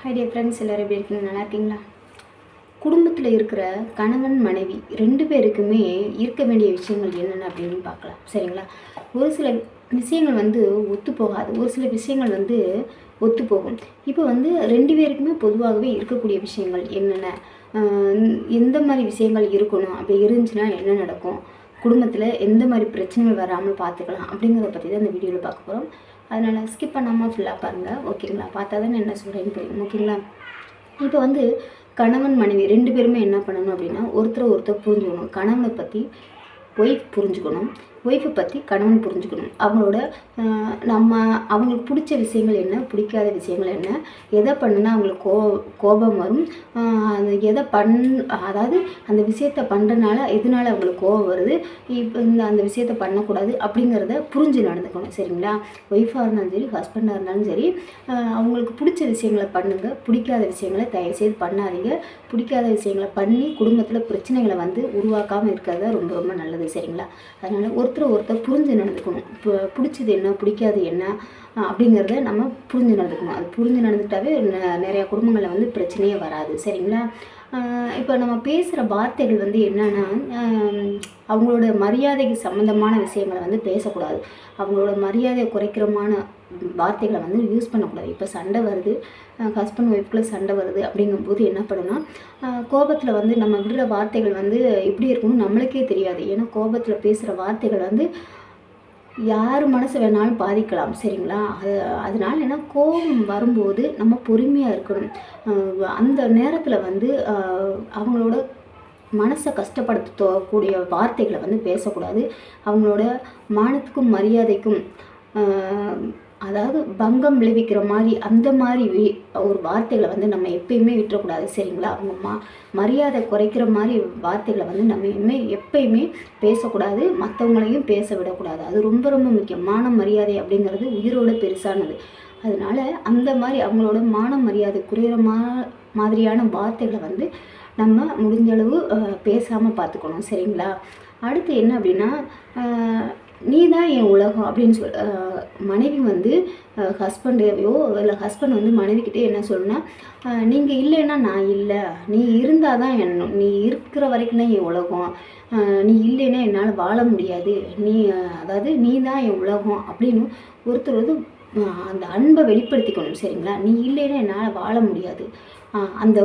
High dear friends எல்லோரும் எப்படி இருக்கீங்க? நல்லா இருக்கீங்களா? குடும்பத்தில் இருக்கிற கணவன் மனைவி ரெண்டு பேருக்குமே இருக்க வேண்டிய விஷயங்கள் என்னென்ன அப்படின்னு பார்க்கலாம். சரிங்களா? ஒரு சில விஷயங்கள் வந்து ஒத்து போகாது. ஒரு சில விஷயங்கள் வந்து ஒத்து போகும். இப்போ வந்து ரெண்டு பேருக்குமே பொதுவாகவே இருக்கக்கூடிய விஷயங்கள் என்னென்ன? எந்த மாதிரி விஷயங்கள் இருக்கணும்? அப்படி இருந்துச்சுன்னா என்ன நடக்கும்? குடும்பத்தில் எந்த மாதிரி பிரச்சனைகள் வராமல் பார்த்துக்கலாம் அப்படிங்கிறத பற்றி தான் இந்த வீடியோவில் பார்க்க போகிறோம் அதனால் ஸ்கிப் பண்ணாமல் ஃபுல்லாக பாருங்கள் ஓகேங்களா பார்த்தா தான் என்ன சொல்கிறேன்னு புரியும். ஓகேங்களா? இப்போ வந்து கணவன் மனைவி ரெண்டு பேருமே என்ன பண்ணணும் அப்படின்னா ஒருத்தரை ஒருத்தர் புரிஞ்சுக்கணும். கணவனை பற்றி ஒய்ஃப் புரிஞ்சுக்கணும். ஒய்ஃபை பற்றி கணவன் புரிஞ்சுக்கணும். அவங்களோட நம்ம அவங்களுக்கு பிடிச்ச விஷயங்கள் என்ன பிடிக்காத விஷயங்கள் என்ன எதை பண்ணுனா அவங்களுக்கு கோ கோபம் வரும். அது எதை பண் அதாவது அந்த விஷயத்த பண்ணுறனால எதனால அவங்களுக்கு கோபம் வருது இப்போ இந்த அந்த விஷயத்த பண்ணக்கூடாது அப்படிங்கிறத புரிஞ்சு நடந்துக்கணும் சரிங்களா? ஒய்ஃபாக இருந்தாலும் சரி ஹஸ்பண்டாக இருந்தாலும் சரி அவங்களுக்கு பிடிச்ச விஷயங்களை பண்ணுங்கள் பிடிக்காத விஷயங்களை தயவுசெய்து பண்ணாதீங்க. பிடிக்காத விஷயங்களை பண்ணி குடும்பத்தில் பிரச்சனைகளை வந்து உருவாக்காமல் இருக்கிறது தான் ரொம்ப ரொம்ப நல்லது சரிங்களா? அதனால் ஒரு ஒருத்தர் ஒருத்தர் புரிஞ்சு நடந்துக்கணும். இப்போ பிடிச்சது என்ன பிடிக்காது என்ன அப்படிங்கிறத நம்ம புரிஞ்சு நடந்துக்கணும். அது புரிஞ்சு நடந்துக்கிட்டாவே ந- நிறையா குடும்பங்களில் வந்து பிரச்சனையே வராது. சரிங்களா? இப்போ நம்ம பேசுகிற வார்த்தைகள் வந்து என்னென்னா அவங்களோட மரியாதைக்கு சம்மந்தமான விஷயங்களை வந்து பேசக்கூடாது. அவங்களோட மரியாதையை குறைக்கிறமான வார்த்தைகளை வந்து யூஸ் பண்ணக்கூடாது. இப்போ சண்டை வருது ஹஸ்பண்ட் ஒய்ஃப்குள்ளே சண்டை வருது அப்படிங்கும்போது என்ன பண்ணுன்னா கோபத்தில் வந்து நம்ம விடுற வார்த்தைகள் வந்து எப்படி இருக்கும்னு நம்மளுக்கே தெரியாது. ஏன்னா கோபத்தில் பேசுகிற வார்த்தைகள் வந்து யார் மனசு வேணாலும் பாதிக்கலாம் சரிங்களா? அது அதனால என்ன கோபம் வரும்போது நம்ம பொறுமையாக இருக்கணும். அந்த நேரத்தில் வந்து அவங்களோட மனசை கஷ்டப்படுத்தக்கூடிய வார்த்தைகளை வந்து பேசக்கூடாது. அவங்களோட மானத்துக்கும் மரியாதைக்கும் அதாவது பங்கம் விளைவிக்கிற மாதிரி அந்த மாதிரி வி- ஒரு வார்த்தைகளை வந்து நம்ம எப்பயுமே விட்டுறக்கூடாது சரிங்களா? அவங்க மா மரியாதை குறைக்கிற மாதிரி வார்த்தைகளை வந்து நம்ம எப்பயுமே எப்பயுமே பேசக்கூடாது. மற்றவங்களையும் பேச விடக்கூடாது. அது ரொம்ப ரொம்ப முக்கியம். மரியாதை அப்படிங்கிறது உயிரோட பெருசானது. அதனால அந்த மாதிரி அவங்களோட மான மரியாதை குறையிற மா மாதிரியான வார்த்தைகளை வந்து நம்ம முடிஞ்சளவு பேசாமல் பார்த்துக்கணும் சரிங்களா? அடுத்து என்ன அப்படின்னா நீ தான் என் உலகம் அப்படின்னு சொல் மனைவி வந்து ஹஸ்பண்டையோ இல்லை ஹஸ்பண்ட் வந்து மனைவிக்கிட்டே என்ன சொல்லணும்னா நீங்கள் இல்லைன்னா நான் இல்லை. நீ இருந்தால் தான் என்ன நீ இருக்கிற வரைக்கும் தான் என் உலகம். நீ இல்லைன்னா என்னால் வாழ முடியாது. நீ அதாவது நீ தான் என் உலகம். அப்படின்னு ஒருத்தர் வந்து அந்த அன்பை வெளிப்படுத்திக்கணும் சரிங்களா? நீ இல்லைன்னா என்னால் வாழ முடியாது. அந்த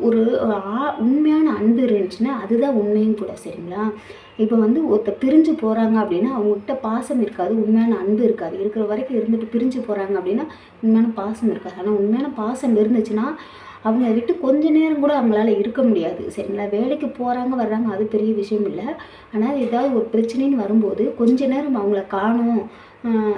ஒரு ஆ- உண்மையான அன்பு இருந்துச்சுன்னா அதுதான் உண்மையும் கூட சரிங்களா? இப்போ வந்து ஒருத்தர் பிரிஞ்சு போகிறாங்க அப்படின்னா அவங்ககிட்ட பாசம் இருக்காது உண்மையான அன்பு இருக்காது. இருக்கிற வரைக்கும் இருந்துட்டு பிரிஞ்சு போகிறாங்க அப்படின்னா உண்மையான பாசம் இருக்காது. ஆனால் உண்மையான பாசம் இருந்துச்சுன்னா அவங்க விட்டு கொஞ்ச நேரம் கூட அவங்களால இருக்க முடியாது சரிங்களா? வேலைக்கு போகிறாங்க வர்றாங்க அது பெரிய விஷயம் இல்லை. ஆனால் ஏதாவது ஒரு பிரச்சனைன்னு வரும்போது கொஞ்ச நேரம் அவங்கள காணும்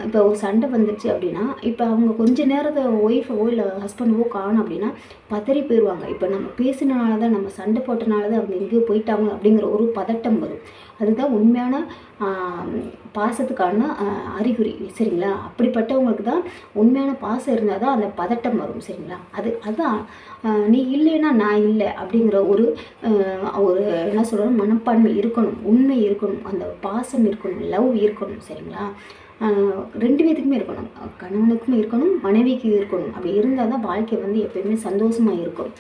இப்போ ஒரு சண்டை வந்துடுச்சு அப்படின்னா இப்போ அவங்க கொஞ்ச நேரத்தை ஒய்ஃபோ இல்லை ஹஸ்பண்டோ காணும் அப்படின்னா பதறி போயிடுவாங்க இப்போ நம்ம பேசினால தான் நம்ம சண்டை போட்டனால தான் அவங்க எங்கேயோ போயிட்டாங்க அப்படிங்கிற ஒரு பதட்டம் வரும். அதுதான் உண்மையான பாசத்துக்கான அறிகுறி. சரிங்களா? அப்படிப்பட்டவங்களுக்கு தான் உண்மையான பாசம் இருந்தால் தான் அந்த பதட்டம் வரும். சரிங்களா? அது அதுதான் நீ இல்லைன்னா நான் இல்லை அப்படிங்கிற ஒரு ஒரு என்ன சொல்கிறோம் மனப்பான்மை இருக்கணும். உண்மை இருக்கணும். அந்த பாசம் இருக்கணும். லவ் இருக்கணும். சரிங்களா? ரெண்டு பேத்துக்குமே இருக்கணும். கணவனுக்கும் இருக்கணும் மனைவிக்கு இருக்கணும். அப்படி இருந்தால் தான் வாழ்க்கை வந்து எப்பயுமே சந்தோஷமாக இருக்கும்.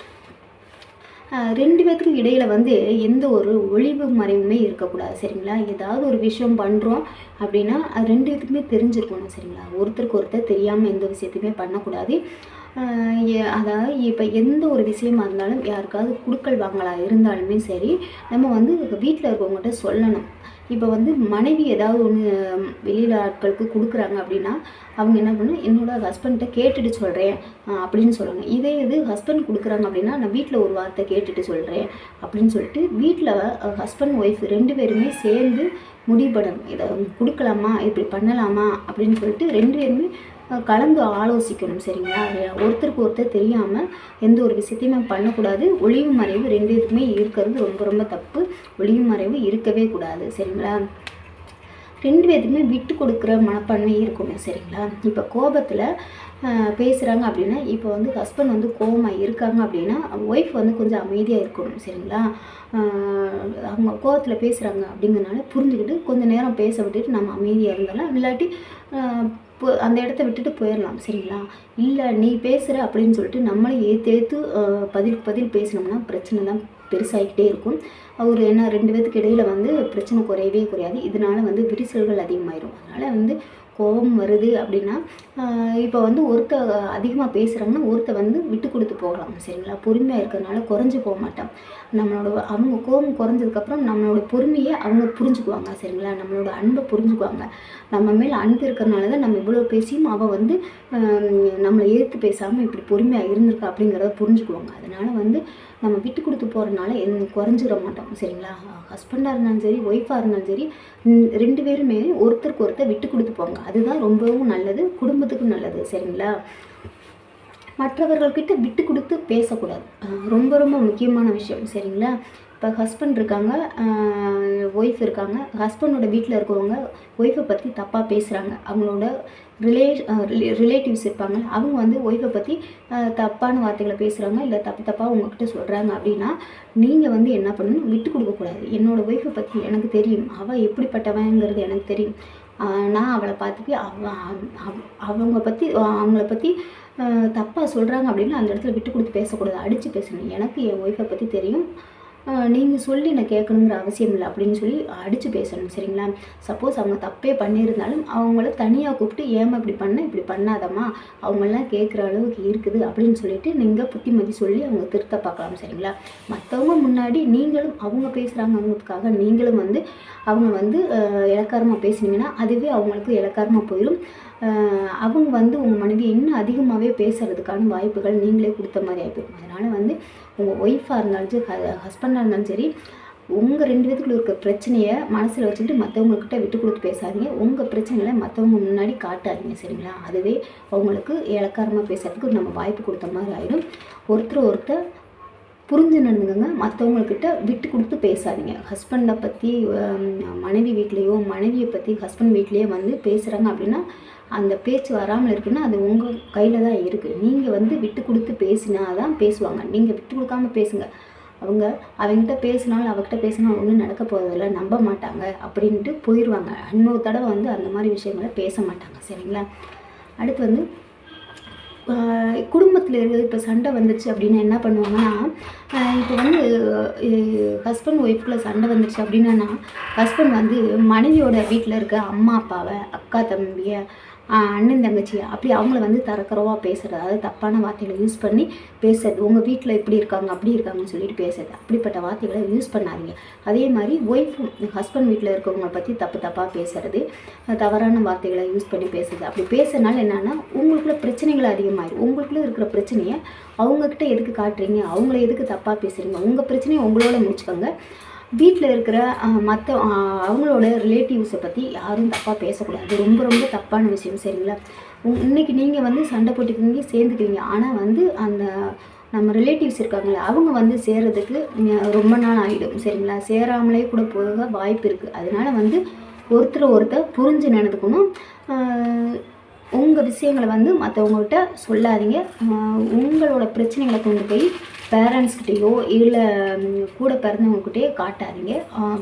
ரெண்டு பேத்துக்கும் இடையில் வந்து எந்த ஒரு ஒளிவு மறைவுமே இருக்கக்கூடாது சரிங்களா? ஏதாவது ஒரு விஷயம் பண்ணுறோம் அப்படின்னா அது ரெண்டு பேத்துக்குமே தெரிஞ்சிருக்கணும் சரிங்களா? ஒருத்தருக்கு ஒருத்தர் தெரியாமல் எந்த விஷயத்தையுமே பண்ணக்கூடாது. அதாவது இப்போ எந்த ஒரு விஷயமா இருந்தாலும் யாருக்காவது குடுக்கல் வாங்கலாக இருந்தாலுமே சரி நம்ம வந்து வீட்டில் இருக்கவங்ககிட்ட சொல்லணும். இப்போ வந்து மனைவி ஏதாவது ஒன்று வெளியில் ஆட்களுக்கு கொடுக்குறாங்க அப்படின்னா அவங்க என்ன பண்ணணும் என்னோட ஹஸ்பண்ட்டை கேட்டுட்டு சொல்கிறேன் அப்படின்னு சொல்லுவாங்க. இதே இது ஹஸ்பண்ட் கொடுக்குறாங்க அப்படின்னா நான் வீட்டில் ஒரு வார்த்தை கேட்டுட்டு சொல்கிறேன் அப்படின்னு சொல்லிட்டு வீட்டில் ஹஸ்பண்ட் ஒய்ஃப் ரெண்டு பேருமே சேர்ந்து முடிவு பண்ணணும் இதை கொடுக்கலாமா? இப்படி பண்ணலாமா? அப்படின்னு சொல்லிட்டு ரெண்டு பேருமே கலந்து ஆலோசிக்கணும் சரிங்களா? ஒருத்தருக்கு ஒருத்தர் தெரியாமல் எந்த ஒரு விஷயத்தையுமே பண்ணக்கூடாது. ஒளிவு மறைவு ரெண்டு பேருக்குமே இருக்கிறது ரொம்ப ரொம்ப தப்பு. ஒளிவு மறைவு இருக்கவே கூடாது சரிங்களா? ரெண்டு பேத்துக்குமே விட்டு கொடுக்குற மனப்பான்மை இருக்கணும் சரிங்களா? இப்போ கோபத்தில் பேசுகிறாங்க அப்படின்னா இப்போ வந்து ஹஸ்பண்ட் வந்து கோபமாக இருக்காங்க அப்படின்னா ஒய்ஃப் வந்து கொஞ்சம் அமைதியாக இருக்கணும் சரிங்களா? அவங்க கோபத்தில் பேசுகிறாங்க அப்படிங்கிறனால புரிஞ்சுக்கிட்டு கொஞ்சம் நேரம் பேச விட்டுட்டு நம்ம அமைதியாக இருந்தாலும் இல்லாட்டி ஆஹ் போ அந்த இடத்த விட்டுட்டு போயிடலாம் சரிங்களா? இல்லை நீ பேசுகிற அப்படின்னு சொல்லிட்டு நம்மளே ஏற்று ஏற்று பதில் பதில் பேசினோம்னா பிரச்சனை தான் பெருசாகிக்கிட்டே இருக்கும். அவர் என்ன ரெண்டு பேத்துக்கு இடையில் வந்து பிரச்சனை குறையவே குறையாது. இதனால் வந்து விரிசல்கள் அதிகமாயிரும். அதனால் வந்து கோபம் வருது அப்படின்னா இப்போ வந்து ஒருத்த அதிகமாக பேசுகிறாங்கன்னா ஒருத்த வந்து விட்டு கொடுத்து போகலாம் சரிங்களா? பொறுமையாக இருக்கிறதுனால குறைஞ்சி போக மாட்டோம் நம்மளோட அவங்க கோபம் குறைஞ்சதுக்கப்புறம் நம்மளோட பொறுமையை அவங்க புரிஞ்சுக்குவாங்க சரிங்களா? நம்மளோட அன்பை புரிஞ்சுக்குவாங்க. நம்ம மேலே அன்பு இருக்கிறனால தான் நம்ம இவ்வளோ பேசியும் அவள் வந்து நம்மளை எதிர்த்து பேசாமல் இப்படி பொறுமையாக இருந்திருக்கா அப்படிங்கிறத புரிஞ்சுக்குவாங்க. அதனால் வந்து நம்ம விட்டு கொடுத்து போகிறனால என் குறைஞ்சிட மாட்டோம் சரிங்களா? ஹஸ்பண்டாக இருந்தாலும் சரி ஒய்ஃபாக இருந்தாலும் சரி ரெண்டு பேருமே ஒருத்தருக்கு ஒருத்தர் விட்டு கொடுத்து போங்க. அதுதான் ரொம்பவும் நல்லது குடும்பத்துக்கும் நல்லது சரிங்களா? மற்றவர்கள்கிட்ட விட்டு கொடுத்து பேசக்கூடாது. ரொம்ப ரொம்ப முக்கியமான விஷயம் சரிங்களா? இப்போ ஹஸ்பண்ட் இருக்காங்க ஒய்ஃப் இருக்காங்க. ஹஸ்பண்டோட வீட்டில் இருக்கவங்க ஒய்ஃபை பற்றி தப்பாக பேசுகிறாங்க அவங்களோட ரிலே ரிலேட்டிவ்ஸ் இருப்பாங்க. அவங்க வந்து ஒய்ஃபை பற்றி தப்பான வார்த்தைகளை பேசுகிறாங்க இல்லை தப்பு தப்பாக உங்ககிட்ட சொல்கிறாங்க அப்படின்னா நீங்கள் வந்து என்ன பண்ணணும்? விட்டு கொடுக்கக்கூடாது என்னோடய ஒய்ஃபை பற்றி எனக்கு தெரியும். அவள் எப்படிப்பட்டவங்கிறது எனக்கு தெரியும். நான் அவளை பார்த்துட்டு அவ அவங்க பற்றி அவங்கள பற்றி தப்பாக சொல்கிறாங்க அப்படின்னு அந்த இடத்துல விட்டு கொடுத்து பேசக்கூடாது. அடித்து பேசணும். எனக்கு என் ஒய்ஃபை பற்றி தெரியும். நீங்கள் சொல்லி நான் கேட்கணுங்கிற அவசியம் இல்லை அப்படின்னு சொல்லி அடித்து பேசணும் சரிங்களா? சப்போஸ் அவங்க தப்பே பண்ணியிருந்தாலும் அவங்கள தனியாக கூப்பிட்டு ஏமா இப்படி பண்ண? இப்படி பண்ணாதம்மா. அவங்களாம் கேட்குற அளவுக்கு இருக்குது அப்படின்னு சொல்லிட்டு நீங்கள் புத்திமதி சொல்லி அவங்க திருத்த பார்க்கலாம் சரிங்களா? மற்றவங்க முன்னாடி நீங்களும் அவங்க பேசுகிறாங்கிறதுக்காக நீங்களும் வந்து அவங்க வந்து இலக்காரமாக பேசுனீங்கன்னா அதுவே அவங்களுக்கு இலக்காரமாக போயிடும் அவங்க வந்து உங்கள் மனைவி இன்னும் அதிகமாகவே பேசுகிறதுக்கான வாய்ப்புகள் நீங்களே கொடுத்த மாதிரி ஆகிப்போம் அதனால் வந்து உங்கள் ஒய்ஃபாக இருந்தாலும் சரி ஹஸ்பண்டாக இருந்தாலும் சரி உங்கள் ரெண்டு பேத்துக்குள்ள இருக்க பிரச்சனையை மனசில் வச்சுட்டு மற்றவங்கக்கிட்ட விட்டு கொடுத்து பேசாதீங்க. உங்கள் பிரச்சனைகளை மற்றவங்க முன்னாடி காட்டாதீங்க சரிங்களா? அதுவே அவங்களுக்கு இலக்காரமாக பேசுகிறதுக்கு நம்ம வாய்ப்பு கொடுத்த மாதிரி ஆகிடும் ஒருத்தர் ஒருத்தர் புரிஞ்சு நடந்துக்கோங்க மற்றவங்கக்கிட்ட விட்டு கொடுத்து பேசாதீங்க. ஹஸ்பண்டை பற்றி மனைவி வீட்லேயோ மனைவியை பற்றி ஹஸ்பண்ட் வீட்லேயோ வந்து பேசுகிறாங்க அப்படின்னா அந்த பேச்சு வராமல் இருக்குன்னா அது உங்கள் கையில் தான் இருக்குது நீங்கள் வந்து விட்டு கொடுத்து பேசினா தான் பேசுவாங்க. நீங்கள் விட்டு கொடுக்காம பேசுங்க. அவங்க அவங்ககிட்ட பேசினாலும் அவகிட்ட பேசினா ஒன்றும் நடக்க போகிறதில்ல நம்ப மாட்டாங்க அப்படின்ட்டு போயிடுவாங்க இன்னொரு தடவை வந்து அந்த மாதிரி விஷயங்களை பேச மாட்டாங்க. சரிங்களா? அடுத்து வந்து குடும்பத்தில் இருக்கிறது இப்போ சண்டை வந்துச்சு அப்படின்னா என்ன பண்ணுவாங்கன்னா இப்போ வந்து ஹஸ்பண்ட் ஒய்ஃப்குள்ளே சண்டை வந்துச்சு அப்படின்னா ஹஸ்பண்ட் வந்து மனைவியோட வீட்டில் இருக்க அம்மா அப்பாவை அக்கா தம்பியை அண்ணன் தங்கச்சி அப்படி அவங்கள வந்து தரக்குறவாக பேசுகிறது அதாவது தப்பான வார்த்தைகளை யூஸ் பண்ணி பேசுறது. உங்கள் வீட்டில் இப்படி இருக்காங்க அப்படி இருக்காங்கன்னு சொல்லிட்டு பேசுறது. அப்படிப்பட்ட வார்த்தைகளை யூஸ் பண்ணாதீங்க. அதே மாதிரி ஒய்ஃப் ஹஸ்பண்ட் வீட்டில் இருக்கவங்களை பற்றி தப்பு தப்பாக பேசுறது தவறான வார்த்தைகளை யூஸ் பண்ணி பேசுறது. அப்படி பேசுறதுனால என்னென்னா உங்களுக்குள்ள பிரச்சனைகள் அதிகமாகிடும் உங்களுக்குள்ள இருக்கிற பிரச்சனையை அவங்கக்கிட்ட எதுக்கு காட்டுறீங்க? அவங்கள எதுக்கு தப்பாக பேசுகிறீங்க உங்கள் பிரச்சனையை உங்களோட முடிச்சுக்கோங்க. வீட்டில் இருக்கிற மற்ற அவங்களோட ரிலேட்டிவ்ஸை பற்றி யாரும் தப்பாக பேசக்கூடாது. ரொம்ப ரொம்ப தப்பான விஷயம் சரிங்களா? இன்றைக்கி நீங்கள் வந்து சண்டை போட்டுக்கிறீங்க சேர்ந்துக்கிறீங்க ஆனால் வந்து அந்த நம்ம ரிலேட்டிவ்ஸ் இருக்காங்களே அவங்க வந்து சேர்கிறதுக்கு ரொம்ப நாள் ஆகிடும் சரிங்களா? சேராமலே கூட போக வாய்ப்பு இருக்குது அதனால் வந்து ஒருத்தர் ஒருத்தர் புரிஞ்சு நடந்துக்கணும். உங்கள் விஷயங்களை வந்து மற்றவங்கள்ட்ட சொல்லாதீங்க. உங்களோட பிரச்சனைகளை கொண்டு போய் பேரண்ட்ஸ்கிட்டேயோ இல்லை கூட பிறந்தவங்கக்கிட்டேயோ காட்டாதீங்க.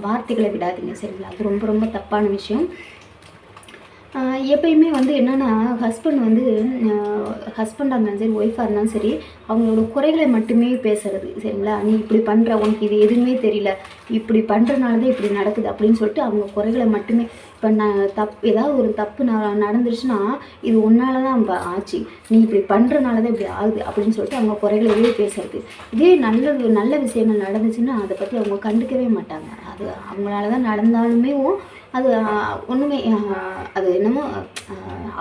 வார்த்தைகளை விடாதீங்க சரிங்களா? அது ரொம்ப ரொம்ப தப்பான விஷயம். எப்பயுமே வந்து என்னென்னா ஹஸ்பண்ட் வந்து ஹஸ்பண்டாக இருந்தாலும் சரி ஒய்ஃபாக இருந்தாலும் சரி அவங்களோட குறைகளை மட்டுமே பேசுறது சரிங்களா? நீ இப்படி பண்ணுற உனக்கு இது எதுவுமே தெரியல. இப்படி பண்ணுறனால தான் இப்படி நடக்குது அப்படின்னு சொல்லிட்டு அவங்க குறைகளை மட்டுமே இப்போ நான் தப் ஏதாவது ஒரு தப்பு நடந்துருச்சுன்னா இது ஒன்றால தான் ஆச்சு. நீ இப்படி பண்ணுறனால தான் இப்படி ஆகுது அப்படின்னு சொல்லிட்டு அவங்க குறைகளவே பேசுறது. இதே நல்ல நல்ல விஷயங்கள் நடந்துச்சுன்னா அதை பற்றி அவங்க கண்டுக்கவே மாட்டாங்க. அது அவங்களால தான் நடந்தாலுமே அது ஒன்றுமே அது என்னமோ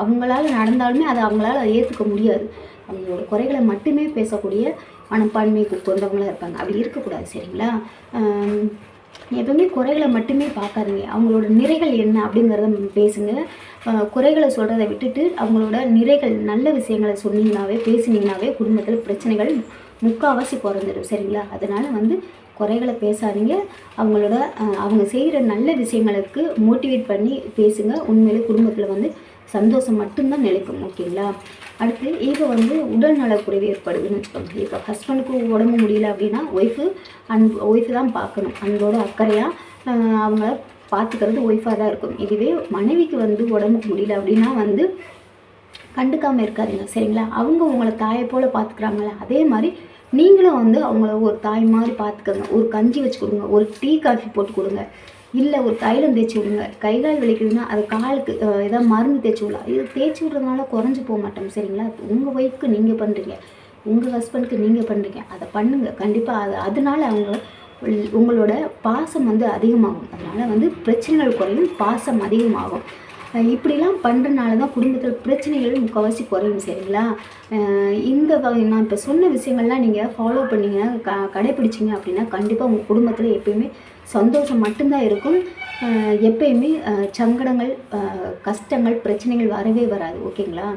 அவங்களால நடந்தாலுமே அதை அவங்களால ஏற்றுக்க முடியாது. அவங்களோட குறைகளை மட்டுமே பேசக்கூடிய மனப்பான்மைக்கு கொண்டவங்களாக இருப்பாங்க. அப்படி இருக்கக்கூடாது சரிங்களா? எப்பவுமே குறைகளை மட்டுமே பார்க்காதீங்க. அவங்களோட நிறைகள் என்ன அப்படிங்கிறத பேசுங்க. குறைகளை சொல்கிறத விட்டுட்டு அவங்களோட நிறைகள் நல்ல விஷயங்களை சொன்னீங்கனாவே பேசினீங்கனாவே குடும்பத்தில் பிரச்சனைகள் முக்கால்வாசி குறைஞ்சிடும் சரிங்களா? அதனால் வந்து குறைகளை பேசாதீங்க. அவங்களோட அவங்க செய்கிற நல்ல விஷயங்களுக்கு மோட்டிவேட் பண்ணி பேசுங்க. உண்மையிலே குடும்பத்தில் வந்து சந்தோஷம் மட்டும்தான் நிலைக்கும் ஓகேங்களா? அடுத்து இப்போ வந்து உடல் நலக்குறைவு ஏற்படுதுன்னு வச்சுக்கோங்க. இப்போ ஹஸ்பண்டுக்கு உடம்பு முடியல அப்படின்னா ஒய்ஃபு அன்பு ஒய்ஃபு தான் பார்க்கணும். அன்போட அக்கறையாக அவங்கள பார்த்துக்கிறது ஒய்ஃபாக தான் இருக்கும். இதுவே மனைவிக்கு வந்து உடம்புக்கு முடியல அப்படின்னா வந்து கண்டுக்காமல் இருக்காதீங்க சரிங்களா? அவங்க உங்களை தாயை போல் பார்த்துக்குறாங்களே அதே மாதிரி நீங்களும் வந்து அவங்கள ஒரு தாய் மாதிரி பார்த்துக்கோங்க. ஒரு கஞ்சி வச்சு கொடுங்க. ஒரு டீ காஃபி போட்டு கொடுங்க. இல்லை ஒரு தைலம் தேய்ச்சி விடுங்க. கை கால் வலிக்குதுன்னா அது காலுக்கு ஏதாவது மருந்து தேய்ச்சி விடலாம். இது தேய்ச்சி விடுறதுனால குறைஞ்சி போக மாட்டோம். சரிங்களா? உங்கள் ஒய்ஃப்க்கு நீங்கள் பண்ணுறீங்க உங்கள் ஹஸ்பண்டுக்கு நீங்கள் பண்ணுறீங்க அதை பண்ணுங்கள் கண்டிப்பாக அது அதனால அவங்க உள்- உங்களோட பாசம் வந்து அதிகமாகும். அதனால் வந்து பிரச்சனைகள் குறையும். பாசம் அதிகமாகும். இப்படிலாம் பண்ணுறனால தான் குடும்பத்தில் பிரச்சனைகள் முக்கால்வாசி குறையும் சரிங்களா? இந்த வகை நான் இப்போ சொன்ன விஷயங்கள்லாம் நீங்கள் ஃபாலோ பண்ணீங்க க கடைப்பிடிச்சிங்க அப்படின்னா கண்டிப்பாக உங்கள் குடும்பத்தில் எப்பயுமே சந்தோஷம் மட்டும்தான் இருக்கும். எப்பயுமே சங்கடங்கள் கஷ்டங்கள் பிரச்சனைகள் வரவே வராது ஓகேங்களா?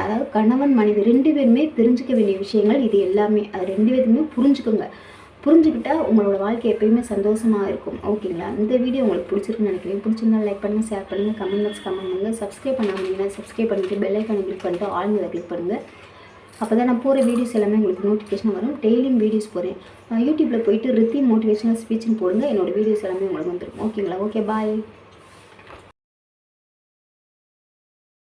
அதாவது கணவன் மனைவி ரெண்டு பேருமே தெரிஞ்சுக்க வேண்டிய விஷயங்கள் இது எல்லாமே. அது ரெண்டு பேருமே புரிஞ்சுக்கோங்க. புரிஞ்சுக்கிட்டால் உங்களோட வாழ்க்கை எப்பயுமே சந்தோஷமாக இருக்கும். ஓகேங்களா? இந்த வீடியோ உங்களுக்கு பிடிச்சிருக்குன்னு நினைக்கிறேன். பிடிச்சிருந்தா லைக் பண்ணுங்கள் ஷேர் பண்ணுங்கள் கமெண்ட் பாக்ஸ் கமெண்ட் பண்ணுங்கள் சப்ஸ்கிரைப் பண்ணாமல் சப்ஸ்கிரைப் பண்ணிட்டு பெல் கிளிக் பண்ணிட்டு ஆளுங்களை கிளிக் பண்ணுங்கள் அப்போ தான் நான் போகிற வீடியோஸ் எல்லாமே உங்களுக்கு நோட்டிஃபிகேஷன் வரும். டெய்லியும் வீடியோஸ் போகிறேன் யூடியூப்பில் போயிட்டு ரித்தி மோட்டிவேஷனல் ஸ்பீச்னு போடுங்க. என்னோட வீடியோஸ் எல்லாமே உங்களுக்கு வந்துடும் ஓகேங்களா? Okay bye